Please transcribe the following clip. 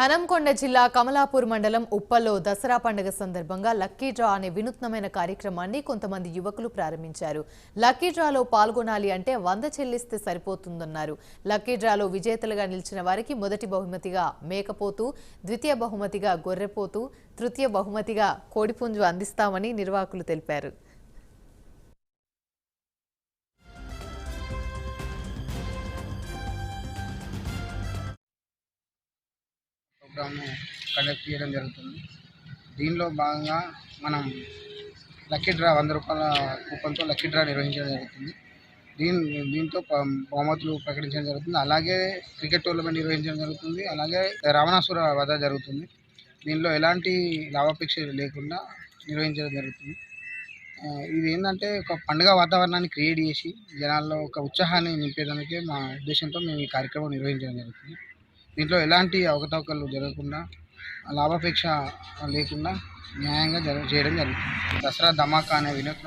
హనంకొండ జిల్లా కమలాపూర్ మండలం ఉప్పల్లో దసరా పండుగ సందర్భంగా లక్కీ డ్రా అనే వినూత్నమైన కార్యక్రమాన్ని కొంతమంది యువకులు ప్రారంభించారు. లక్కీ డ్రాలో పాల్గొనాలి అంటే వంద చెల్లిస్తే సరిపోతుందన్నారు. లక్కీ డ్రాలో విజేతలుగా నిలిచిన వారికి మొదటి బహుమతిగా మేకపోతు ద్వితీయ బహుమతిగా గొర్రెపోతు తృతీయ బహుమతిగా కోడిపుంజు అందిస్తామని నిర్వాహకులు తెలిపారు. ప్రోగ్రామ్ను కండక్ట్ చేయడం జరుగుతుంది. దీనిలో భాగంగా మనం లక్కీ డ్రా వంద రూపాయల కూపన్తో లక్కీ డ్రా నిర్వహించడం జరుగుతుంది. దీని దీంతో బహుమతులు ప్రకటించడం జరుగుతుంది. అలాగే క్రికెట్ టోర్నమెంట్ నిర్వహించడం జరుగుతుంది. అలాగే రావణాసుర వధ జరుగుతుంది. దీనిలో ఎలాంటి లాభాపేక్ష లేకుండా నిర్వహించడం జరుగుతుంది. ఇది ఏంటంటే ఒక పండుగ వాతావరణాన్ని క్రియేట్ చేసి జనాల్లో ఒక ఉత్సాహాన్ని నింపేదానికే మా ఉద్దేశంతో మేము ఈ కార్యక్రమం నిర్వహించడం జరుగుతుంది. దీంట్లో ఎలాంటి అవకతవకలు జరగకుండా లాభాపేక్ష లేకుండా న్యాయంగా జరగ చేయడం జరుగుతుంది. దసరా ధమాకా అనే వినూత్న